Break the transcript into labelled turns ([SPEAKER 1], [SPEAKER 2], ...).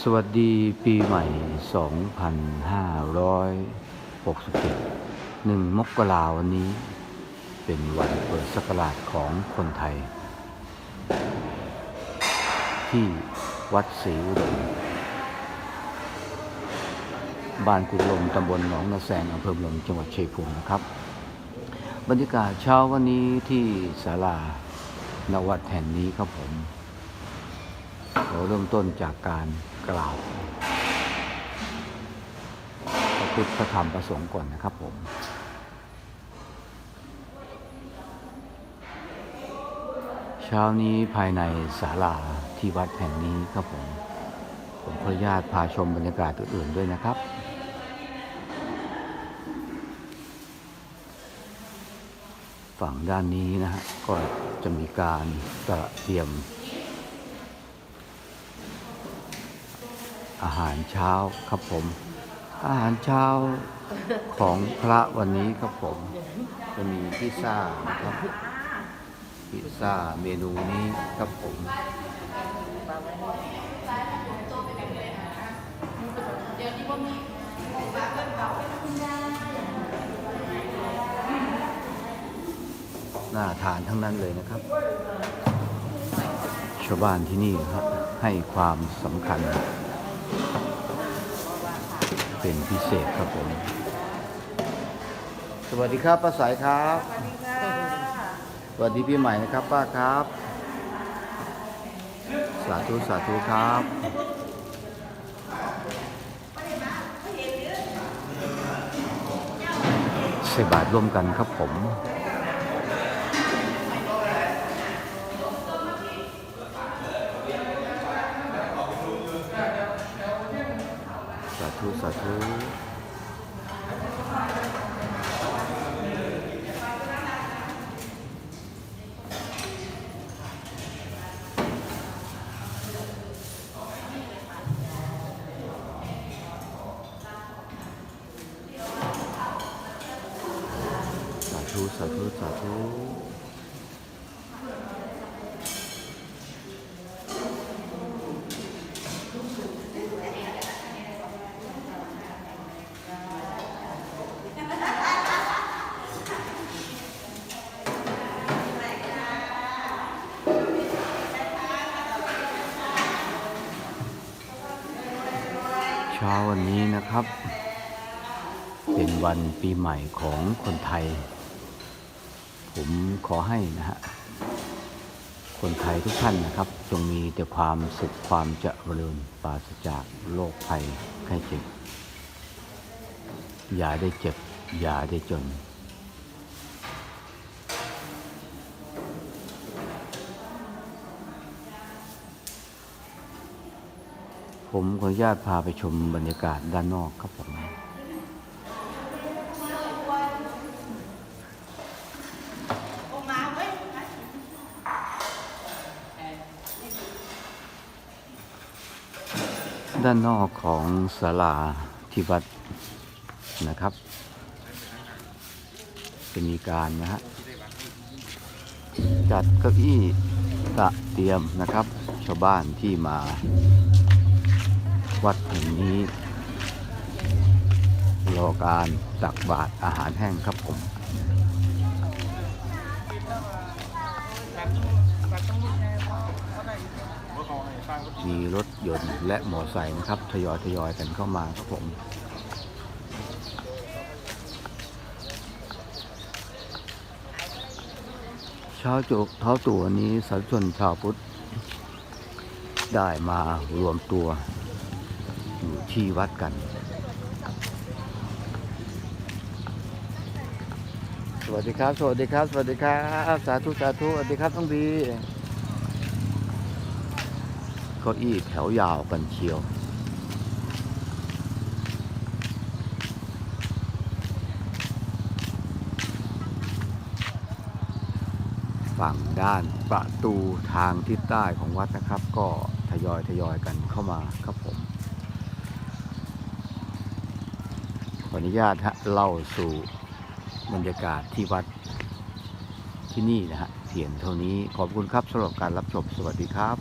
[SPEAKER 1] สวัสดีปีใหม่ 2567หนึ่งมกราวันนี้ เป็นวันเปิดศักราชของคนไทย ที่วัดศรีอุดมบ้านกุลมตำบลหนองนาแซงอำเภอเมืองจังหวัดชัยภูมินะครับ บรรยากาศเช้าวันนี้ที่ศาลานวัดแห่งนี้ครับผม เราเริ่มต้นจากการกล่าวพระพุทธพระธรรมประสงค์ก่อนนะครับผมเช้านี้ภายในศาลาที่วัดแห่งนี้ครับผม ผมขออนุญาตพาชมบรรยากาศอื่นๆด้วยนะครับฝั่งด้านนี้นะฮะก็จะมีการเตรียม อาหารเช้าครับผม อาหารเช้าของพระวันนี้ครับผม จะมีพิซซ่านะครับพิซซ่าเมนูนี้ครับผมน่าทานทั้งนั้นเลยนะครับ ชาวบ้านที่นี่ครับให้ความสำคัญ เป็นพิเศษครับผม สวัสดีครับป้าสายครับ
[SPEAKER 2] สวัสดีค่ะ
[SPEAKER 1] สวัสดีพี่ใหม่นะครับป้าครับ สาธุสาธุครับใส่บาตรร่วมกันครับผม ธุสาธุสาธุสาธุสาธุ ช้าวันนี้นะครับ เป็นวันปีใหม่ของคนไทย ผมขอให้นะฮะ คนไทยทุกท่านนะครับ จงมีแต่ความสุขความเจริญปราศจากโรคภัยไข้เจ็บ อย่าได้เจ็บ อย่าได้จน ผมขออนุญาตพาไปชมบรรยากาศด้านนอกครับผมด้านนอกของศาลาที่วัดนะครับ จะมีการนะฮะจัดเก้าอี้ตะเตรียมนะครับ ชาวบ้านที่มา วัดแห่งนี้ รอการตักบาตรอาหารแห้งครับผมมีรถยนต์และมอไซค์นะครับทยอยทยอยกันเข้ามาครับผมเช้าจุกเท้าตัวนี้สาธุชนชาวพุทธได้มารวมตัว อยู่ที่วัดกัน สวัสดีครับ สวัสดีครับ สวัสดีครับ สาธุ สาธุ สวัสดีครับต้องบีเก้าอี้แถวยาวกันเชียวฝั่งด้านประตูทางทิศใต้ของวัดนะครับ ก็ทยอยทยอยกันเข้ามาครับผม ข ออนุญาตฮะเล่าสู่บรรยากาศที่วัดที่นี่นะฮะเพียงเท่านี้ขอบคุณครับสำหรับการรับชมสวัสดีครับ